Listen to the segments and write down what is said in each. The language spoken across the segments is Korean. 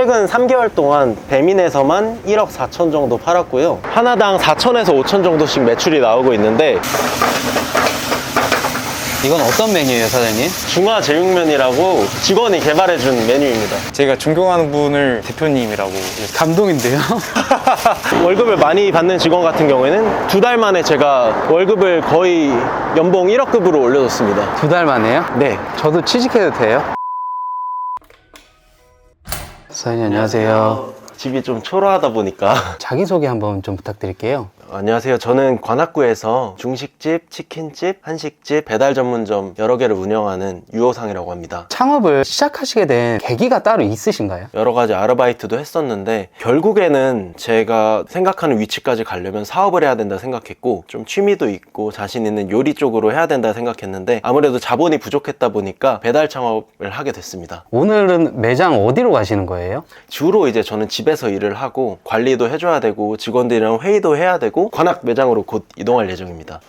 최근 3개월 동안 배민에서만 1억 4천 정도 팔았고요. 하나당 4천에서 5천 정도씩 매출이 나오고 있는데 이건 어떤 메뉴예요, 사장님? 중화 제육면이라고 직원이 개발해준 메뉴입니다. 제가 존경하는 분을 대표님이라고 감동인데요? 월급을 많이 받는 직원 같은 경우에는 두 달 만에 제가 월급을 거의 연봉 1억급으로 올려줬습니다. 두 달 만에요? 네. 저도 취직해도 돼요? 사장님 안녕하세요. 집이 좀 초라하다 보니까 자기소개 한번 좀 부탁드릴게요. 안녕하세요. 저는 관악구에서 중식집, 치킨집, 한식집, 배달 전문점 여러 개를 운영하는 유호상이라고 합니다. 창업을 시작하시게 된 계기가 따로 있으신가요? 여러 가지 아르바이트도 했었는데 결국에는 제가 생각하는 위치까지 가려면 사업을 해야 된다 생각했고 좀 취미도 있고 자신 있는 요리 쪽으로 해야 된다 생각했는데 아무래도 자본이 부족했다 보니까 배달 창업을 하게 됐습니다. 오늘은 매장 어디로 가시는 거예요? 주로 이제 저는 집에서 일을 하고 관리도 해줘야 되고 직원들이랑 회의도 해야 되고 관악 매장으로 곧 이동할 예정입니다.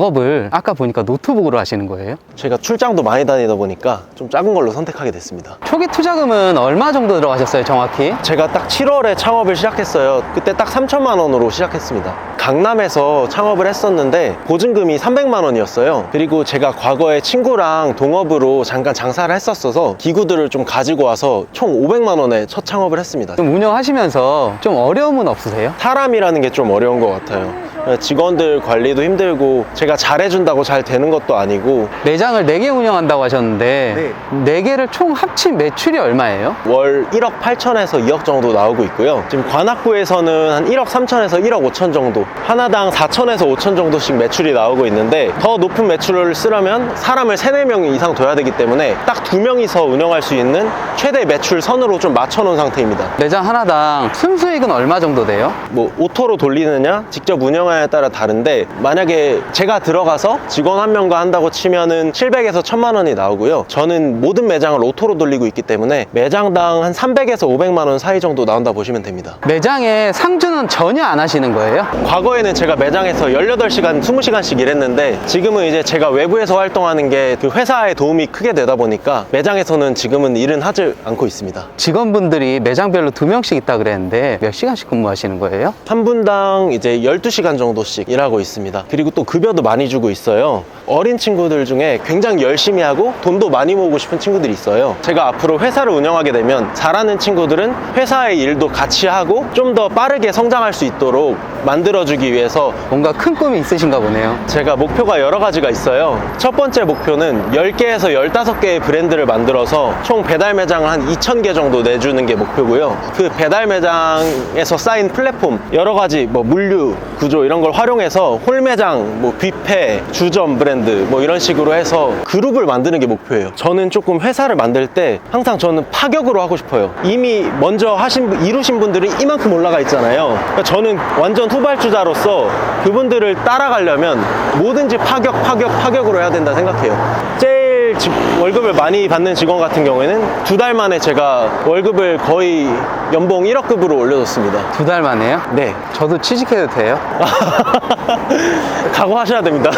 작업을 아까 보니까 노트북으로 하시는 거예요? 제가 출장도 많이 다니다 보니까 좀 작은 걸로 선택하게 됐습니다. 초기 투자금은 얼마 정도 들어가셨어요, 정확히? 제가 딱 7월에 창업을 시작했어요. 그때 딱 3천만 원으로 시작했습니다. 강남에서 창업을 했었는데 보증금이 300만 원이었어요. 그리고 제가 과거에 친구랑 동업으로 잠깐 장사를 했었어서 기구들을 좀 가지고 와서 총 500만 원에 첫 창업을 했습니다. 좀 운영하시면서 좀 어려움은 없으세요? 사람이라는 게 좀 어려운 것 같아요. 직원들 관리도 힘들고 제가 잘해준다고 잘 되는 것도 아니고 매장을 4개 운영한다고 하셨는데 네. 개를 총 합친 매출이 얼마예요? 월 1억 8천에서 2억 정도 나오고 있고요. 지금 관악구에서는 한 1억 3천에서 1억 5천 정도, 하나당 4천에서 5천 정도씩 매출이 나오고 있는데 더 높은 매출을 쓰려면 사람을 3, 4명 이상 둬야 되기 때문에 딱두 명이서 운영할 수 있는 최대 매출 선으로 좀 맞춰놓은 상태입니다. 매장 하나당 순수익은 얼마 정도 돼요? 뭐 오토로 돌리느냐 직접 운영 하냐에 따라 다른데 만약에 제가 들어가서 직원 한 명과 한다고 치면은 700에서 1000만 원이 나오고요 저는 모든 매장을 오토로 돌리고 있기 때문에 매장당 한 300에서 500만 원 사이 정도 나온다 보시면 됩니다 매장에 상주는 전혀 안 하시는 거예요? 과거에는 제가 매장에서 18시간 20시간씩 일했는데 지금은 이제 제가 외부에서 활동하는 게 그 회사에 도움이 크게 되다 보니까 매장에서는 지금은 일은 하지 않고 있습니다 직원분들이 매장별로 두 명씩 있다 그랬는데 몇 시간씩 근무하시는 거예요? 한 분당 이제 12시간 정도씩 일하고 있습니다. 그리고 또 급여도 많이 주고 있어요. 어린 친구들 중에 굉장히 열심히 하고 돈도 많이 모으고 싶은 친구들이 있어요. 제가 앞으로 회사를 운영하게 되면 잘하는 친구들은 회사의 일도 같이 하고 좀 더 빠르게 성장할 수 있도록 만들어주기 위해서 뭔가 큰 꿈이 있으신가 보네요. 제가 목표가 여러 가지가 있어요. 첫 번째 목표는 10개에서 15개의 브랜드를 만들어서 총 배달 매장을 한 2,000개 정도 내주는 게 목표고요. 그 배달 매장에서 쌓인 플랫폼, 여러 가지 뭐 물류, 구조 이런 걸 활용해서 홀매장, 뭐 뷔페, 주점 브랜드 뭐 이런 식으로 해서 그룹을 만드는 게 목표예요. 저는 조금 회사를 만들 때 항상 저는 파격으로 하고 싶어요. 이미 먼저 하신, 분- 이루신 분들은 이만큼 올라가 있잖아요. 그러니까 저는 완전 후발주자로서 그분들을 따라가려면 뭐든지 파격, 파격, 파격으로 해야 된다 생각해요. 제 일 직- 월급을 많이 받는 직원 같은 경우에는 두 달 만에 제가 월급을 거의 연봉 1억급으로 올려줬습니다. 두 달 만에요? 네. 저도 취직해도 돼요? 각오하셔야 됩니다.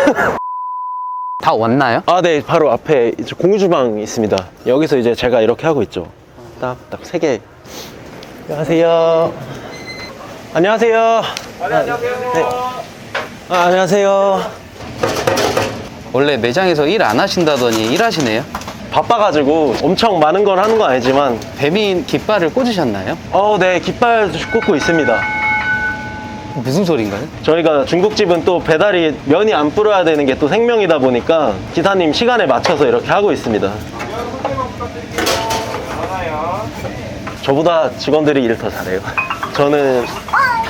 다 왔나요? 아, 네. 바로 앞에 이제 공유주방이 있습니다. 여기서 이제 제가 이렇게 하고 있죠. 딱, 딱 세 개. 안녕하세요. 안녕하세요. 안녕하세요. 네. 아, 안녕하세요. 원래 매장에서 일 안 하신다더니 일하시네요? 바빠가지고 엄청 많은 걸 하는 건 아니지만, 배민 깃발을 꽂으셨나요? 어, 네. 깃발 꽂고 있습니다. 무슨 소린가요? 저희가 중국집은 또 배달이 면이 안 불어야 되는 게 또 생명이다 보니까 기사님 시간에 맞춰서 이렇게 하고 있습니다. 저보다 직원들이 일을 더 잘해요. 저는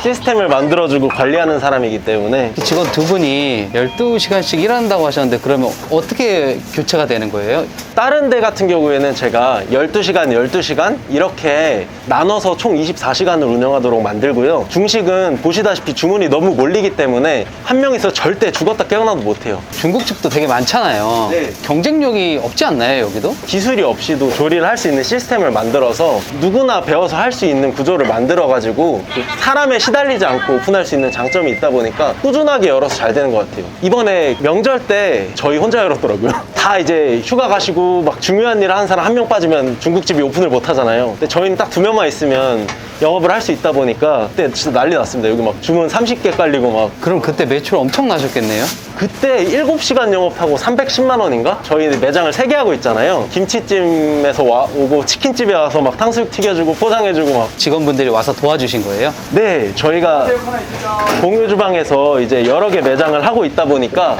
시스템을 만들어주고 관리하는 사람이기 때문에 직원 두 분이 12시간씩 일한다고 하셨는데 그러면 어떻게 교체가 되는 거예요? 다른 데 같은 경우에는 제가 12시간, 12시간 이렇게 나눠서 총 24시간을 운영하도록 만들고요. 중식은 보시다시피 주문이 너무 몰리기 때문에 한 명이서 절대 죽었다 깨어나도 못해요. 중국집도 되게 많잖아요. 네. 경쟁력이 없지 않나요, 여기도? 기술이 없이도 조리를 할 수 있는 시스템을 만들어서 누구나 배워서 할 수 있는 구조를 만들어 가지고 사람의 시대 시달리지 않고 오픈할 수 있는 장점이 있다 보니까 꾸준하게 열어서 잘 되는 것 같아요. 이번에 명절 때 저희 혼자 열었더라고요. 다 이제 휴가 가시고 막 중요한 일 하는 사람 한 명 빠지면 중국집이 오픈을 못 하잖아요. 근데 저희는 딱 두 명만 있으면 영업을 할 수 있다 보니까 그때 진짜 난리 났습니다. 여기 막 주문 30개 깔리고 막 그럼 그때 매출 엄청 나셨겠네요? 그때 7시간 영업하고 310만 원인가? 저희 매장을 3개 하고 있잖아요. 김치찜에서 와, 오고 치킨집에 와서 막 탕수육 튀겨주고 포장해주고 막. 직원분들이 와서 도와주신 거예요? 네, 저희가 공유 주방에서 이제 여러 개 매장을 하고 있다 보니까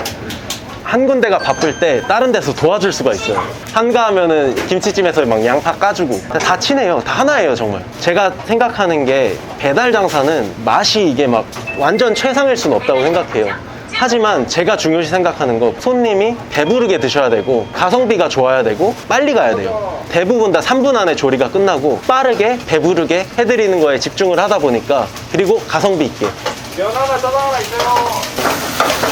한 군데가 바쁠 때 다른 데서 도와줄 수가 있어요. 한가하면은 김치찜에서 막 양파 까주고 다 친해요. 다 하나예요, 정말. 제가 생각하는 게 배달 장사는 맛이 이게 막 완전 최상일 수는 없다고 생각해요. 하지만 제가 중요시 생각하는 거 손님이 배부르게 드셔야 되고 가성비가 좋아야 되고 빨리 가야 돼요. 대부분 다 3분 안에 조리가 끝나고 빠르게 배부르게 해드리는 거에 집중을 하다 보니까 그리고 가성비 있게 면 하나 짜장 하나 있어요.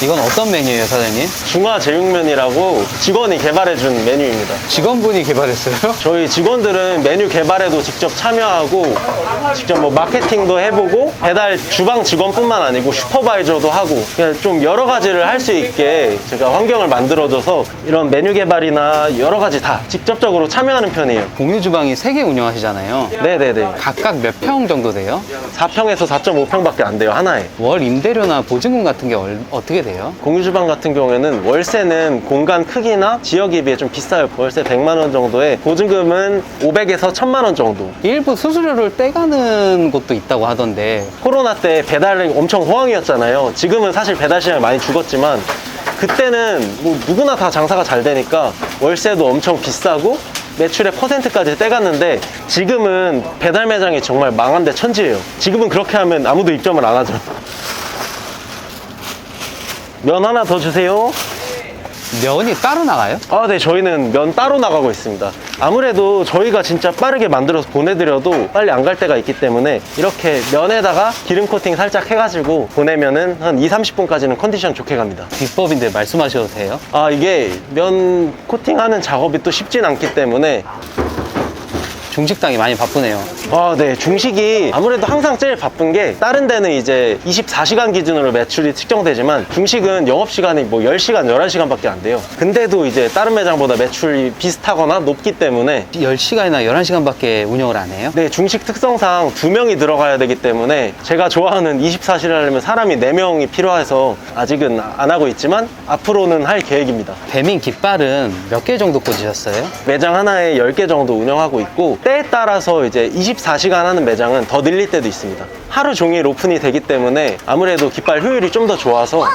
이건 어떤 메뉴예요, 사장님? 중화 제육면이라고 직원이 개발해준 메뉴입니다. 직원분이 개발했어요? 저희 직원들은 메뉴 개발에도 직접 참여하고 직접 뭐 마케팅도 해보고 배달 주방 직원뿐만 아니고 슈퍼바이저도 하고 그냥 좀 여러 가지를 할 수 있게 제가 환경을 만들어줘서 이런 메뉴 개발이나 여러 가지 다 직접적으로 참여하는 편이에요. 공유 주방이 세개 운영하시잖아요. 네네네. 각각 몇 평 정도 돼요? 4평에서 4.5평밖에 안 돼요, 하나에. 월 임대료나 보증금 같은 게 얼- 어떻게 돼요? 공유주방 같은 경우에는 월세는 공간 크기나 지역에 비해 좀 비싸요. 월세 100만 원 정도에 보증금은 500에서 1000만 원 정도. 일부 수수료를 떼가는 곳도 있다고 하던데 코로나 때 배달이 엄청 호황이었잖아요. 지금은 사실 배달 시장이 많이 죽었지만 그때는 뭐 누구나 다 장사가 잘 되니까 월세도 엄청 비싸고 매출의 퍼센트까지 떼갔는데 지금은 배달 매장이 정말 망한데 천지예요. 지금은 그렇게 하면 아무도 입점을 안 하죠. 면 하나 더 주세요. 면이 따로 나가요? 아, 네, 저희는 면 따로 나가고 있습니다. 아무래도 저희가 진짜 빠르게 만들어서 보내드려도 빨리 안 갈 때가 있기 때문에 이렇게 면에다가 기름 코팅 살짝 해가지고 보내면은 한 2, 30분까지는 컨디션 좋게 갑니다. 비법인데 말씀하셔도 돼요? 아, 이게 면 코팅하는 작업이 또 쉽진 않기 때문에 중식당이 많이 바쁘네요. 아, 네. 중식이 아무래도 항상 제일 바쁜 게 다른 데는 이제 24시간 기준으로 매출이 측정되지만 중식은 영업시간이 뭐 10시간, 11시간밖에 안 돼요. 근데도 이제 다른 매장보다 매출이 비슷하거나 높기 때문에 10시간이나 11시간밖에 운영을 안 해요? 네, 중식 특성상 두 명이 들어가야 되기 때문에 제가 좋아하는 24시를 하려면 사람이 4명이 필요해서 아직은 안 하고 있지만 앞으로는 할 계획입니다. 배민 깃발은 몇 개 정도 꽂으셨어요? 매장 하나에 10개 정도 운영하고 있고 때에 따라서 이제 24시간 하는 매장은 더 늘릴 때도 있습니다. 하루 종일 오픈이 되기 때문에 아무래도 깃발 효율이 좀 더 좋아서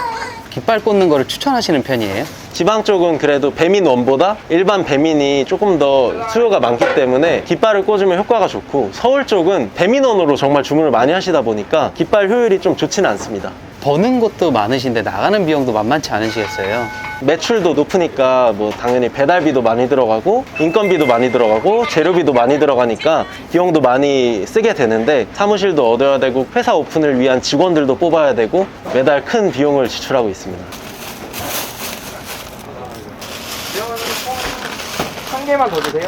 깃발 꽂는 거를 추천하시는 편이에요? 지방 쪽은 그래도 배민 원보다 일반 배민이 조금 더 수요가 많기 때문에 깃발을 꽂으면 효과가 좋고 서울 쪽은 배민원으로 정말 주문을 많이 하시다 보니까 깃발 효율이 좀 좋지는 않습니다. 버는 것도 많으신데 나가는 비용도 만만치 않으시겠어요? 매출도 높으니까 뭐 당연히 배달비도 많이 들어가고 인건비도 많이 들어가고 재료비도 많이 들어가니까 비용도 많이 쓰게 되는데 사무실도 얻어야 되고 회사 오픈을 위한 직원들도 뽑아야 되고 매달 큰 비용을 지출하고 있습니다. 한 개만 더 주세요.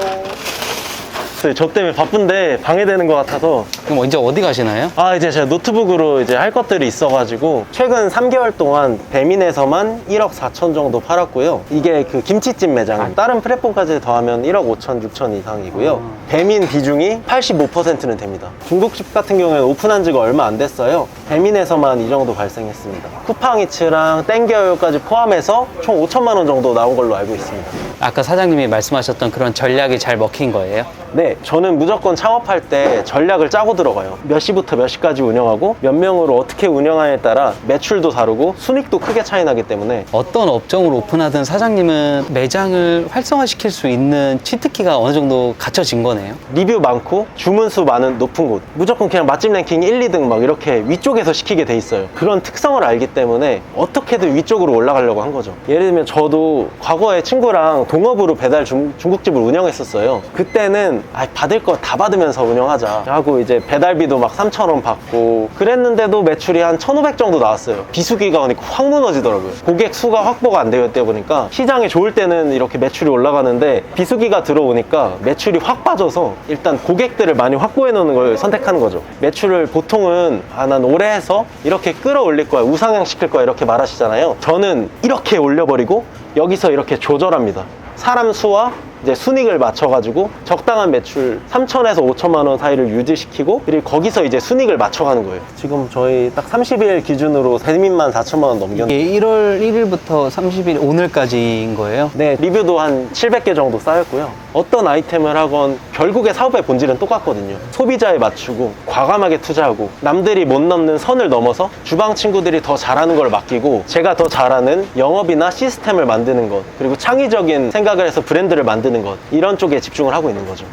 그래서 저 때문에 바쁜데 방해되는 것 같아서 그럼 이제 어디 가시나요? 아 이제 제가 노트북으로 이제 할 것들이 있어가지고 최근 3개월 동안 배민에서만 1억 4천 정도 팔았고요. 이게 그 김치찜 매장 다른 플랫폼까지 더하면 1억 5천 6천 이상이고요. 배민 비중이 85%는 됩니다. 중국집 같은 경우에는 오픈한 지가 얼마 안 됐어요. 배민에서만 이 정도 발생했습니다. 쿠팡이츠랑 땡겨요까지 포함해서 총 5천만 원 정도 나온 걸로 알고 있습니다. 아까 사장님이 말씀하셨던 그런 전략이 잘 먹힌 거예요? 네, 저는 무조건 창업할 때 전략을 짜고 들어가요. 몇 시부터 몇 시까지 운영하고 몇 명으로 어떻게 운영하냐에 따라 매출도 다르고 순익도 크게 차이 나기 때문에 어떤 업종을 오픈하든 사장님은 매장을 활성화시킬 수 있는 치트키가 어느 정도 갖춰진 거네요. 리뷰 많고 주문 수 많은 높은 곳 무조건 그냥 맛집 랭킹 1, 2등 막 이렇게 위쪽에서 시키게 돼 있어요. 그런 특성을 알기 때문에 어떻게든 위쪽으로 올라가려고 한 거죠. 예를 들면 저도 과거에 친구랑 동업으로 배달 중, 중국집을 운영했었어요. 그때는 아, 받을 거 다 받으면서 운영하자 하고 이제 배달비도 막 3,000원 받고 그랬는데도 매출이 한 1,500 정도 나왔어요. 비수기가 오니까 확 무너지더라고요. 고객 수가 확보가 안 되었다 보니까 시장이 좋을 때는 이렇게 매출이 올라가는데 비수기가 들어오니까 매출이 확 빠져서 일단 고객들을 많이 확보해 놓는 걸 선택하는 거죠. 매출을 보통은 아, 난 올해 해서 이렇게 끌어올릴 거야. 우상향 시킬 거야. 이렇게 말하시잖아요. 저는 이렇게 올려버리고 여기서 이렇게 조절합니다. 사람 수와 이제 순익을 맞춰가지고 적당한 매출 3천에서 5천만 원 사이를 유지시키고 그리고 거기서 이제 순익을 맞춰가는 거예요. 지금 저희 딱 30일 기준으로 세민만 4천만 원 넘겼는데 이게 1월 1일부터 30일 오늘까지인 거예요? 네, 리뷰도 한 700개 정도 쌓였고요. 어떤 아이템을 하건 결국에 사업의 본질은 똑같거든요. 소비자에 맞추고 과감하게 투자하고 남들이 못 넘는 선을 넘어서 주방 친구들이 더 잘하는 걸 맡기고 제가 더 잘하는 영업이나 시스템을 만드는 것 그리고 창의적인 생각을 해서 브랜드를 만드는 것 이런 쪽에 집중을 하고 있는 거죠.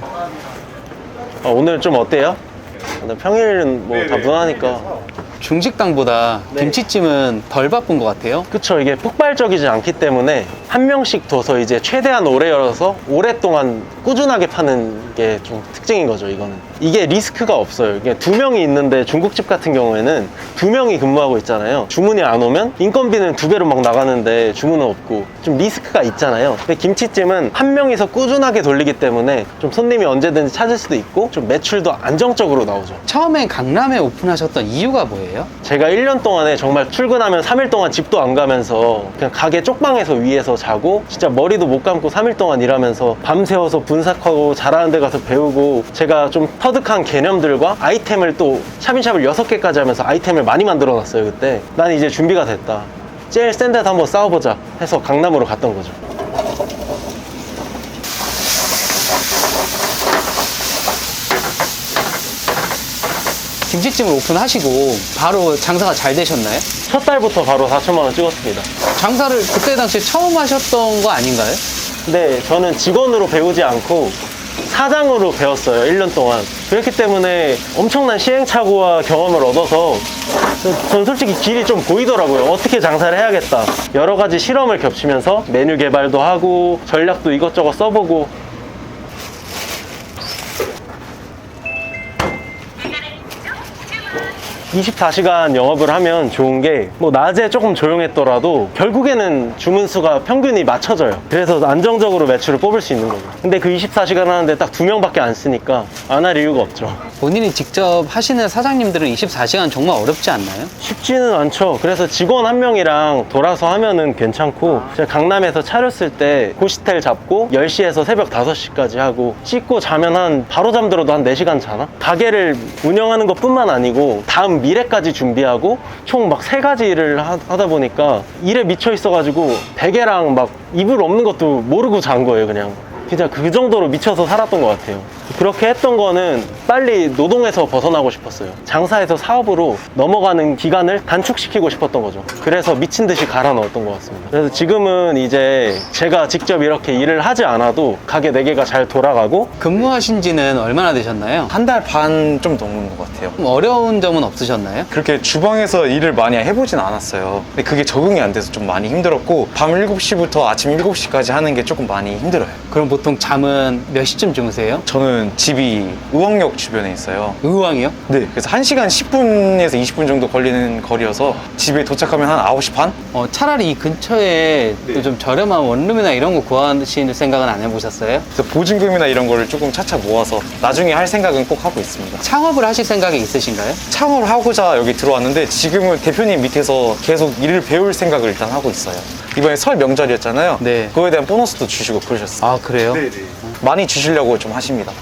어, 오늘 좀 어때요? 오늘 평일은 뭐 다 무난하니까 중식당보다 네. 김치찜은 덜 바쁜 것 같아요. 그쵸 이게 폭발적이지 않기 때문에 한 명씩 둬서 이제 최대한 오래 열어서 오랫동안 꾸준하게 파는 게 좀 특징인 거죠 이거는 이게 리스크가 없어요. 이게 두 명이 있는데 중국집 같은 경우에는 두 명이 근무하고 있잖아요. 주문이 안 오면 인건비는 두 배로 막 나가는데 주문은 없고 좀 리스크가 있잖아요. 근데 김치찜은 한 명이서 꾸준하게 돌리기 때문에 좀 손님이 언제든지 찾을 수도 있고 좀 매출도 안정적으로 나오죠. 처음에 강남에 오픈하셨던 이유가 뭐예요? 제가 1년 동안에 정말 출근하면 3일 동안 집도 안 가면서 그냥 가게 쪽방에서 위에서 자고 진짜 머리도 못 감고 3일 동안 일하면서 밤새워서 분석하고 잘하는 데 가서 배우고 제가 좀 터 득한 개념들과 아이템을 또 샵인샵을 6개까지 하면서 아이템을 많이 만들어 놨어요 그때 난 이제 준비가 됐다 제일 센 데서 한번 싸워보자 해서 강남으로 갔던 거죠 김치찜을 오픈하시고 바로 장사가 잘 되셨나요? 첫 달부터 바로 4천만 원 찍었습니다 장사를 그때 당시에 처음 하셨던 거 아닌가요? 네, 저는 직원으로 배우지 않고 사장으로 배웠어요, 1년 동안. 그렇기 때문에 엄청난 시행착오와 경험을 얻어서 저- 전 솔직히 길이 좀 보이더라고요. 어떻게 장사를 해야겠다. 여러 가지 실험을 겹치면서 메뉴 개발도 하고 전략도 이것저것 써보고 24시간 영업을 하면 좋은 게 뭐 낮에 조금 조용했더라도 결국에는 주문 수가 평균이 맞춰져요. 그래서 안정적으로 매출을 뽑을 수 있는 거죠. 근데 그 24시간 하는데 딱 두 명밖에 안 쓰니까 안 할 이유가 없죠. 본인이 직접 하시는 사장님들은 24시간 정말 어렵지 않나요? 쉽지는 않죠. 그래서 직원 한 명이랑 돌아서 하면은 괜찮고, 제가 강남에서 차렸을 때 호스텔 잡고 10시에서 새벽 5시까지 하고, 씻고 자면 한, 바로 잠들어도 한 4시간 자나? 가게를 운영하는 것 뿐만 아니고, 다음 미래까지 준비하고, 총 막 세 가지 일을 하, 다 보니까, 일에 미쳐 있어가지고, 베개랑 막 이불 없는 것도 모르고 잔 거예요, 그냥. 진짜 그 정도로 미쳐서 살았던 것 같아요. 그렇게 했던 거는 빨리 노동에서 벗어나고 싶었어요. 장사에서 사업으로 넘어가는 기간을 단축시키고 싶었던 거죠. 그래서 미친 듯이 갈아 넣었던 것 같습니다. 그래서 지금은 이제 제가 직접 이렇게 일을 하지 않아도 가게 4개가 잘 돌아가고 근무하신 지는 얼마나 되셨나요? 한 달 반 좀 넘은 것 같아요. 좀 어려운 점은 없으셨나요? 그렇게 주방에서 일을 많이 해보진 않았어요. 근데 그게 적응이 안 돼서 좀 많이 힘들었고, 밤 7시부터 아침 7시까지 하는 게 조금 많이 힘들어요. 그럼 보통 잠은 몇 시쯤 주무세요? 저는 집이 의왕역 주변에 있어요. 의왕이요? 네. 그래서 1시간 10분에서 20분 정도 걸리는 거리여서 집에 도착하면 한 9시 반? 어, 차라리 이 근처에 또좀 저렴한 원룸이나 이런 거 구하실 생각은 안 해보셨어요? 그래서 보증금이나 이런 거를 조금 차차 모아서 나중에 할 생각은 꼭 하고 있습니다. 창업을 하실 생각이 있으신가요? 창업을 하고자 여기 들어왔는데 지금은 대표님 밑에서 계속 일을 배울 생각을 일단 하고 있어요. 이번에 설 명절이었잖아요. 네. 그거에 대한 보너스도 주시고 그러셨어요. 아 그래요? 많이 주시려고 좀 하십니다.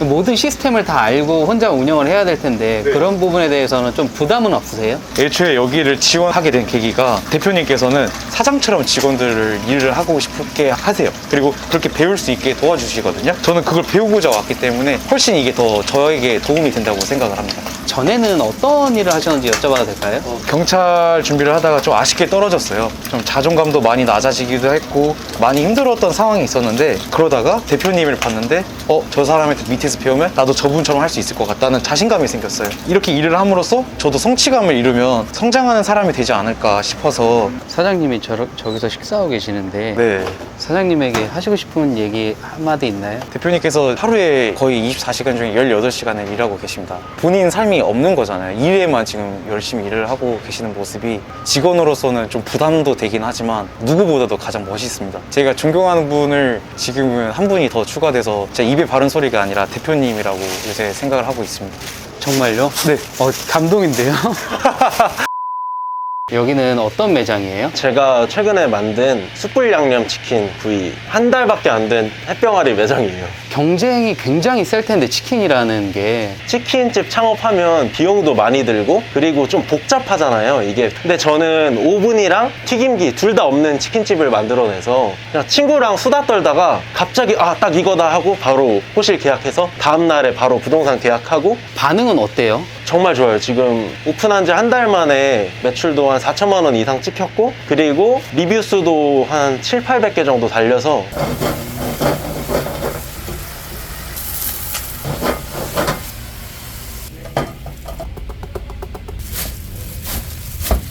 그 모든 시스템을 다 알고 혼자 운영을 해야 될 텐데 그런 부분에 대해서는 좀 부담은 없으세요? 애초에 여기를 지원하게 된 계기가 대표님께서는 사장처럼 직원들을 일을 하고 싶게 하세요. 그리고 그렇게 배울 수 있게 도와주시거든요. 저는 그걸 배우고자 왔기 때문에 훨씬 이게 더 저에게 도움이 된다고 생각을 합니다. 전에는 어떤 일을 하셨는지 여쭤봐도 될까요? 경찰 준비를 하다가 좀 아쉽게 떨어졌어요. 좀 자존감도 많이 낮아지기도 했고 많이 힘들었던 상황이 있었는데 그러다가 대표님을 봤는데 어 저 사람한테 밑에 서 대표님께서 배우면 나도 저분처럼 할 수 있을 것 같다는 자신감이 생겼어요. 이렇게 일을 함으로써 저도 성취감을 이루면 성장하는 사람이 되지 않을까 싶어서 사장님이 저, 저기서 식사하고 계시는데 네. 사장님에게 하시고 싶은 얘기 한마디 있나요? 대표님께서 하루에 거의 24시간 중에 18시간을 일하고 계십니다. 본인 삶이 없는 거잖아요. 일에만 지금 열심히 일을 하고 계시는 모습이 직원으로서는 좀 부담도 되긴 하지만 누구보다도 가장 멋있습니다. 제가 존경하는 분을 지금은 한 분이 더 추가돼서 제 입에 바른 소리가 아니라 대표님이라고 요새 생각을 하고 있습니다. 정말요? 네. 어, 감동인데요? 여기는 어떤 매장이에요? 제가 최근에 만든 숯불 양념 치킨 구이 한 달밖에 안 된 햇병아리 매장이에요. 경쟁이 굉장히 셀 텐데 치킨이라는 게. 치킨집 창업하면 비용도 많이 들고 그리고 좀 복잡하잖아요 이게. 근데 저는 오븐이랑 튀김기 둘 다 없는 치킨집을 만들어내서 그냥 친구랑 수다 떨다가 갑자기 아 딱 이거다 하고 바로 호실 계약해서 다음날에 바로 부동산 계약하고. 반응은 어때요? 정말 좋아요. 지금 오픈한 지 한 달 만에 매출도 한 4천만 원 이상 찍혔고 그리고 리뷰 수도 한 7, 800개 정도 달려서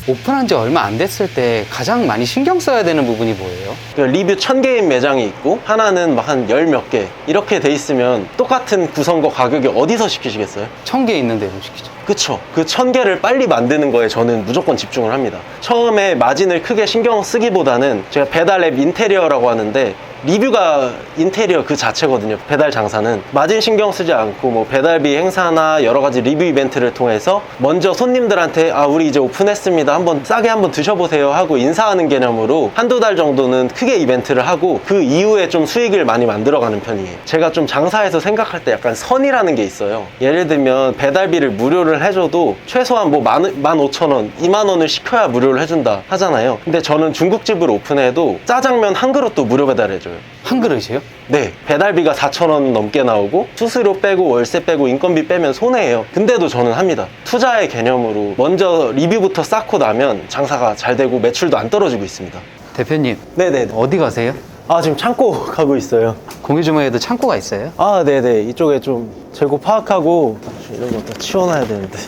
오픈한 지 얼마 안 됐을 때 가장 많이 신경 써야 되는 부분이 뭐예요? 그 리뷰 1000개인 매장이 있고 하나는 막 한 열 몇 개 이렇게 돼 있으면 똑같은 구성과 가격이 어디서 시키시겠어요? 천개 있는데 못 시키죠. 그쵸 그 1000개를 빨리 만드는 거에 저는 무조건 집중을 합니다 처음에 마진을 크게 신경 쓰기보다는 제가 배달 앱 인테리어라고 하는데 리뷰가 인테리어 그 자체거든요 배달 장사는. 마진 신경 쓰지 않고 뭐 배달비 행사나 여러 가지 리뷰 이벤트를 통해서 먼저 손님들한테 아 우리 이제 오픈했습니다. 한번 싸게 한번 드셔보세요. 하고 인사하는 개념으로 한두 달 정도는 크게 이벤트를 하고 그 이후에 좀 수익을 많이 만들어가는 편이에요. 제가 좀 장사에서 생각할 때 약간 선이라는 게 있어요. 예를 들면 배달비를 무료를 해줘도 최소한 뭐 만, 만 오천 원, 이만 원을 시켜야 무료를 해준다 하잖아요. 근데 저는 중국집을 오픈해도 짜장면 한 그릇도 무료 배달해줘요 한 그릇이요? 네, 배달비가 4,000원 넘게 나오고 수수료 빼고 월세 빼고 인건비 빼면 손해예요. 근데도 저는 합니다. 투자의 개념으로 먼저 리뷰부터 쌓고 나면 장사가 잘 되고 매출도 안 떨어지고 있습니다. 대표님 네네. 어디 가세요? 아, 지금 창고 가고 있어요. 공유 주머니에도 창고가 있어요? 아, 네네. 이쪽에 좀 재고 파악하고 이런 것도 치워놔야 되는데.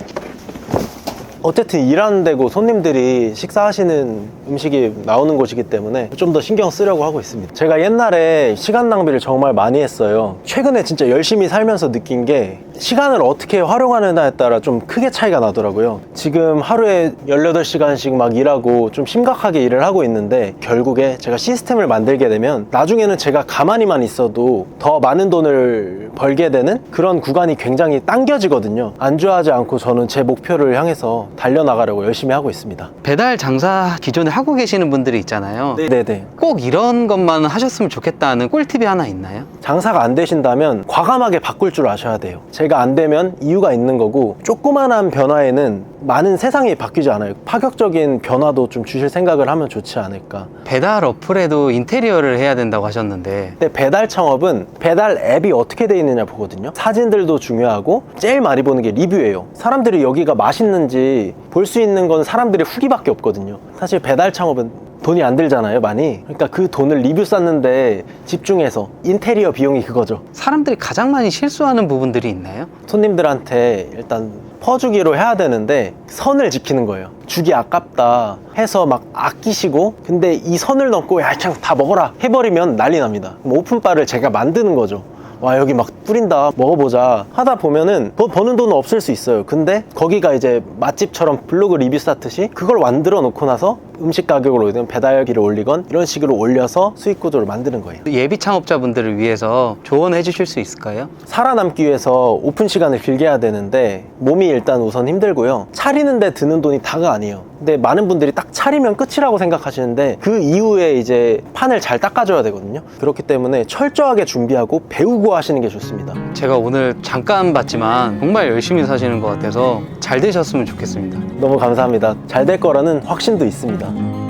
어쨌든 일하는 데고 손님들이 식사하시는 음식이 나오는 곳이기 때문에 좀 더 신경 쓰려고 하고 있습니다. 제가 옛날에 시간 낭비를 정말 많이 했어요. 최근에 진짜 열심히 살면서 느낀 게 시간을 어떻게 활용하느냐에 따라 좀 크게 차이가 나더라고요. 지금 하루에 18시간씩 막 일하고 좀 심각하게 일을 하고 있는데 결국에 제가 시스템을 만들게 되면 나중에는 제가 가만히만 있어도 더 많은 돈을 벌게 되는 그런 구간이 굉장히 당겨지거든요. 안주하지 않고 저는 제 목표를 향해서 달려나가려고 열심히 하고 있습니다. 배달 장사 기존에 계시는 분들이 있잖아요. 네네. 꼭 이런 것만 하셨으면 좋겠다는 꿀팁이 하나 있나요? 장사가 안 되신다면 과감하게 바꿀 줄 아셔야 돼요. 제가 안 되면 이유가 있는 거고 조그만한 변화에는 많은 세상이 바뀌지 않아요. 파격적인 변화도 좀 주실 생각을 하면 좋지 않을까. 배달 어플에도 인테리어를 해야 된다고 하셨는데 근데 배달 창업은 배달 앱이 어떻게 돼 있느냐 보거든요. 사진들도 중요하고 제일 많이 보는 게 리뷰예요. 사람들이 여기가 맛있는지 볼 수 있는 건 사람들의 후기밖에 없거든요. 사실 배달 창업은 돈이 안 들잖아요, 많이. 그러니까 그 돈을 리뷰 쌓는데 집중해서 인테리어 비용이 그거죠. 사람들이 가장 많이 실수하는 부분들이 있나요? 손님들한테 일단 퍼주기로 해야 되는데 선을 지키는 거예요. 주기 아깝다 해서 막 아끼시고 근데 이 선을 넘고 야 그냥 다 먹어라 해버리면 난리 납니다. 오픈바를 제가 만드는 거죠. 와 여기 막 뿌린다 먹어보자 하다 보면은 버, 버는 돈은 없을 수 있어요 근데 거기가 이제 맛집처럼 블로그 리뷰 쌓듯이 그걸 만들어 놓고 나서 음식 가격을 올리든 배달비를 올리건 이런 식으로 올려서 수익 구조를 만드는 거예요 예비 창업자분들을 위해서 조언해 주실 수 있을까요? 살아남기 위해서 오픈 시간을 길게 해야 되는데 몸이 일단 우선 힘들고요. 차리는데 드는 돈이 다가 아니에요. 근데 많은 분들이 딱 차리면 끝이라고 생각하시는데 그 이후에 이제 판을 잘 닦아줘야 되거든요. 그렇기 때문에 철저하게 준비하고 배우고 하시는 게 좋습니다. 제가 오늘 잠깐 봤지만 정말 열심히 사시는 것 같아서 잘 되셨으면 좋겠습니다. 너무 감사합니다. 잘 될 거라는 확신도 있습니다.